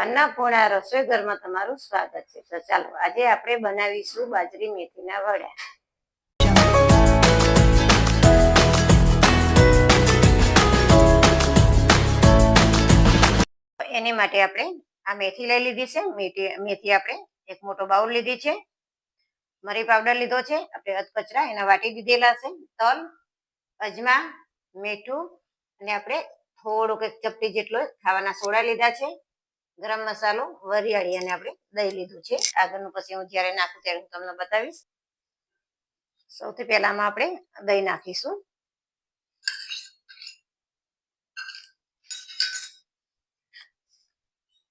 અન્નપૂર્ણા રસોઈ ઘરમાં તમારું સ્વાગત છે. તો ચાલો, આજે આપણે બનાવીશું બાજરી મેથીના વડા. એની માટે આપણે આ મેથી લઈ લીધી છે. મેથી મેથી આપણે એક મોટો બાઉલ લીધી છે. મરી પાવડર લીધો છે. આપણે અધકચરા એના વાટી દીધેલા છે. તલ, અજમા, મીઠું અને આપણે થોડુંક એક ચપટી જેટલો ખાવાના સોડા લીધા છે. ગરમ મસાલો, વરિયાળી અને આપણે દહીં લીધું છે. આગળનું પછી હું જ્યારે નાખું ત્યારે હું તમને બતાવીશ. સૌથી પહેલામાં આપણે દહીં નાખીશું.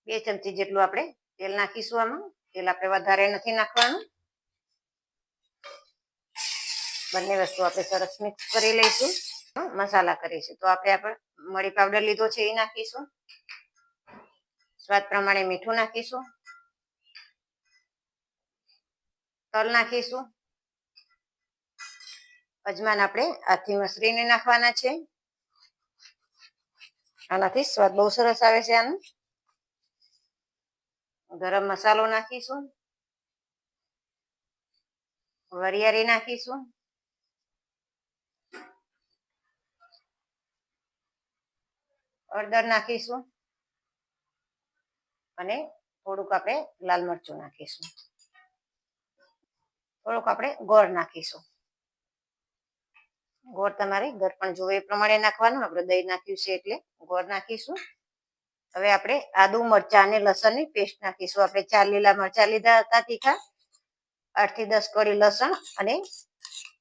બે ચમચી જેટલું આપણે તેલ નાખીશું આમાં. તેલ આપણે વધારે નથી નાખવાનું. બંને વસ્તુ આપણે સરસ મિક્સ કરી લઈશું. મસાલા કરીશું. તો આપણે આપણે મળી પાવડર લીધો છે એ નાખીશું. સ્વાદ પ્રમાણે મીઠું નાખીશું. તલ નાખીશું. અજમાન આપણે હાથથી મસરીને નાખવાના છે. આનાથી સ્વાદ બહુ સરસ આવે છે આનો. ગરમ મસાલો નાખીશું. વરિયાળી નાખીશું. હળદર નાખીશું. અને થોડુંક આપણે લાલ મરચું નાખીશું. થોડુંક આપણે ગોળ નાખીશું. ગોળ તમારે ઘર પણ જોવે એ પ્રમાણે નાખવાનું. આપણે દહીં નાખ્યું છે એટલે ગોળ નાખીશું. હવે આપણે આદુ મરચા અને લસણની પેસ્ટ નાખીશું. આપણે ચાર લીલા મરચા લીધા હતા તીખા. આઠથી દસ કળી લસણ અને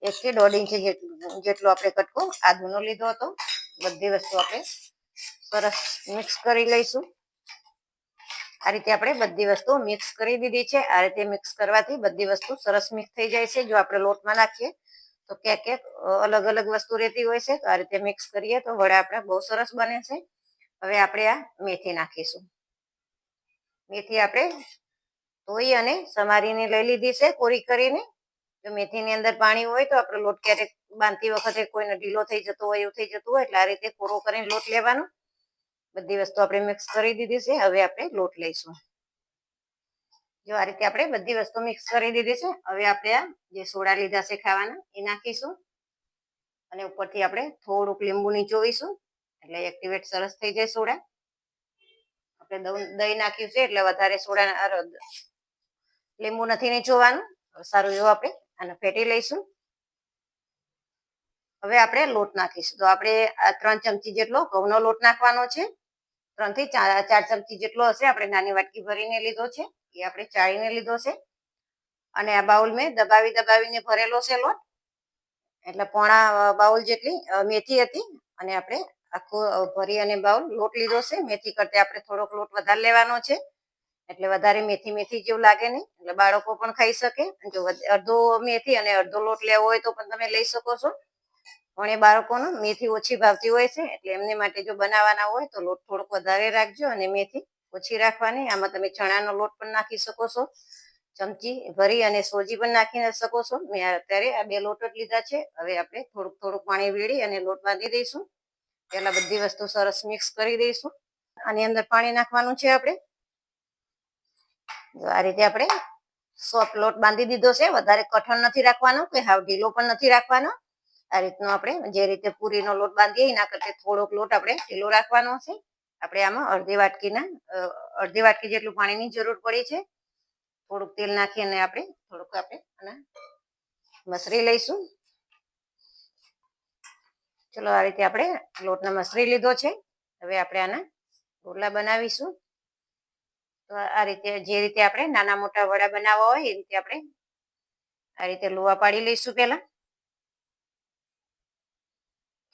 એક થી દોઢ ઇંચ જેટલું, જેટલો આપણે કટકો આદુનો લીધો હતો. બધી વસ્તુ આપણે સરસ મિક્સ કરી લઈશું. આ રીતે આપણે બધી વસ્તુ મિક્સ કરી દીધી છે. આ રીતે મિક્સ કરવાથી બધી વસ્તુ સરસ મિક્સ થઈ જાય છે. જો આપણે લોટમાં નાખીએ તો ક્યાંક ક્યાંક અલગ અલગ વસ્તુ રહેતી હોય છે. તો આ રીતે મિક્સ કરીએ તો વડા આપણા બહુ સરસ બને છે. હવે આપણે આ મેથી નાખીશું. મેથી આપણે ધોઈ અને સમારીને લઈ લીધી છે. કોરી કરીને. જો મેથીની અંદર પાણી હોય તો આપણે લોટ ક્યારેક બાંધતી વખતે કોઈને ઢીલો થઈ જતો હોય એવું થઈ જતું હોય એટલે આ રીતે કોરો કરીને લોટ લેવાનો. બધી વસ્તુ આપણે મિક્સ કરી દીધી છે. હવે આપણે લોટ લઈશું. જો આ રીતે આપણે બધી વસ્તુ મિક્સ કરી દીધી છે. હવે આપણે આ જે સોડા લીધા છે ખાવાના, એ નાખીશું. અને ઉપરથી આપણે થોડુંક લીંબુ નીચોવીશું. એટલે એક્ટિવેટ સરસ થઈ જાય સોડા. આપણે દહીં નાખ્યું છે, એટલે વધારે સોડા લીંબુ નથી નીચોવાનું. સારું એવું આપણે આને ફેટી લઈશું. હવે આપણે લોટ નાખીશું. તો આપણે આ ત્રણ ચમચી જેટલો ઘઉંનો લોટ નાખવાનો છે. ત્રણથી ચાર ચમચી જેટલો હશે. આપણે નાની વાટકી ભરીને લીધો છે. એ આપણે ચાળીને લીધો છે. અને આ બાઉલ મેં દબાવી, દબાવીને ભરેલો છે લોટ. એટલે પોણા બાઉલ જેટલી મેથી હતી. અને આપણે આખું ભરી અને બાઉલ લોટ લીધો છે. મેથી કરતા આપણે થોડોક લોટ વધારે લેવાનો છે. એટલે વધારે મેથી મેથી જેવું લાગે નહીં. એટલે બાળકો પણ ખાઈ શકે. જો અડધો મેથી અને અડધો લોટ લેવો હોય તો પણ તમે લઈ શકો છો. પણ એ બાળકોને મેથી ઓછી ભાવતી હોય છે, એટલે એમને માટે જો બનાવવાના હોય તો લોટ થોડોક વધારે રાખજો અને મેથી ઓછી રાખવાની. આમાં તમે ચણાનો લોટ પણ નાખી શકો છો, ચમચી ભરી અને સોજી પણ નાખી શકો છો. મેં અત્યારે આ બે લોટ જ લીધા છે. હવે આપણે થોડુંક થોડુંક પાણી વેળી અને લોટ બાંધી દઈશું. પેલા બધી વસ્તુ સરસ મિક્સ કરી દઈશું. આની અંદર પાણી નાખવાનું છે આપણે. આ રીતે આપણે સોફ્ટ લોટ બાંધી દીધો છે. વધારે કઠણ નથી રાખવાનો કે હાવ ઢીલો પણ નથી રાખવાનો. આ રીતનો આપણે જે રીતે પૂરીનો લોટ બાંધીએ, એના કરતા થોડોક લોટ આપણે ઢીલો રાખવાનો છે. આપણે આમાં અડધી વાટકીના અડધી વાટકી જેટલું પાણીની જરૂર પડી છે. થોડુંક તેલ નાખી અને આપણે થોડુંક આપણે મસરી લઈશું. ચલો, આ રીતે આપણે લોટને મસરી લીધો છે. હવે આપણે આના ગોલા બનાવીશું. તો આ રીતે, જે રીતે આપણે નાના મોટા વડા બનાવવા હોય, એ રીતે આપણે આ રીતે લોવા પાડી લઈશું પહેલા.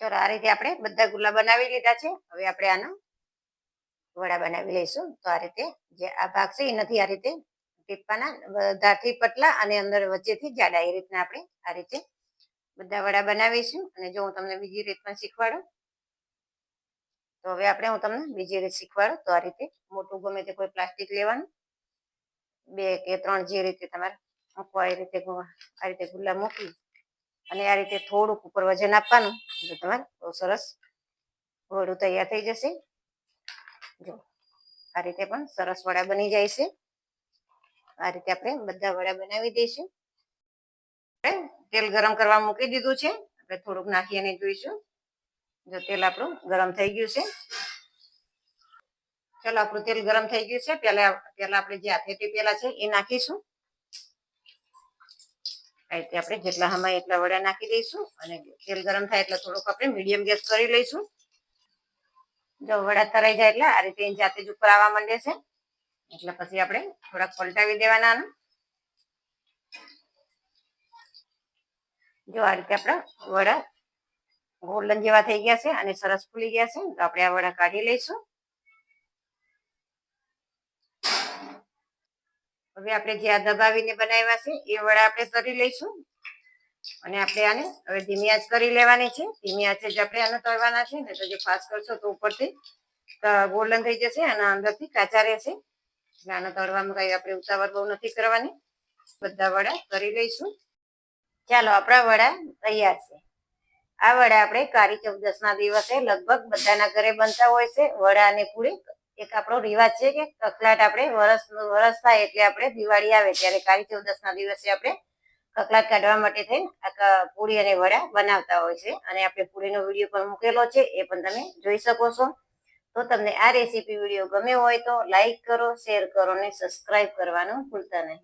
ચલો આ રીતે આપણે બધા ગુલ્લા બનાવી લીધા છે. હવે આપણે આના વડા બનાવી લઈશું. તો આ રીતે જે આ ભાગ છે એ નથી આ રીતે પીપાના બધાથી પતલા અને અંદર વચ્ચેથી જાડા, એ રીતના આપણે આ રીતે બધા વડા બનાવીશું. અને જો હું તમને બીજી રીત પણ શીખવાડું, તો હવે આપણે હું તમને બીજી રીત શીખવાડું. તો આ રીતે મોટું ગમે તે કોઈ પ્લાસ્ટિક લેવાનું, બે કે ત્રણ જે રીતે તમારે મૂકવા એ રીતે આ રીતે ગુલ્લા મૂકી અને આ રીતે થોડુંક ઉપર વજન આપવાનું. એટલે તમારે, બહુ સરસ વડું તૈયાર થઈ જશે. જો, આ રીતે પણ સરસ વડા બની જાય છે. આ રીતે આપણે બધા વડા બનાવી દઈશું. તેલ ગરમ કરવા મૂકી દીધું છે. આપણે થોડુંક નાખી અને જોઈશું. જો, તેલ આપણું ગરમ થઈ ગયું છે. ચલો, આપણું તેલ ગરમ થઈ ગયું છે. પેલા પેલા આપણે જે આથેટી પેલા છે એ નાખીશું. આ રીતે આપણે જેટલા હમાય એટલા વડા નાખી દઈશું અને તેલ ગરમ થાય એટલે થોડુંક આપણે મીડિયમ ગેસ કરી લઈશું. જો વડા તરાઈ જાય એટલે આ રીતે જાતે જ ઉપર આવવા માંડે છે. એટલે પછી આપણે થોડાક પલટાવી દેવાના. જો આ રીતે આપણા વડા ગોલ્ડન જેવા થઈ ગયા છે અને સરસ ફૂલી ગયા છે, તો આપણે આ વડા કાઢી લઈશું. હવે આપણે જે આ દબાવીને બનાવ્યા છે, એ વડા આપણે કરી લઈશું. અને આપણે આને હવે ધીમી આંચ કરી લેવાની છે. ધીમી આંચે જ આપણે આને તળવાના છે. ને તો જે ફાસ્ટ કરશો તો ઉપરથી ગોલ્ડન થઈ જશે અને અંદરથી કાચા રહેશે. એટલે આને તળવામાં કઈ આપણે ઉતાવળ બહુ નથી કરવાની. બધા વડા કરી લઈશું. ચાલો, આપણા વડા તૈયાર છે. આ વડા આપણે કાળી ચૌદસ દિવસે લગભગ બધાના ઘરે બનતા હોય છે. વડા અને પૂરી એક આપણો રિવાજ છે કે કકલાટ આપણે વરસ વરસ થાય એટલે આપણે દિવાળી આવે ત્યારે કાળી ચૌદસ ના દિવસે આપણે કકલાટ કાઢવા માટે ક- પૂરી અને વડા બનાવતા હોય છે. અને આપણે પૂરીનો વીડિયો પણ મૂકેલો છે, એ પણ તમે જોઈ શકો છો. તો તમને આ રેસીપી વીડિયો ગમ્યો હોય તો લાઈક કરો, શેર કરો અને સબસ્ક્રાઇબ કરવાનું ભૂલતા નહીં.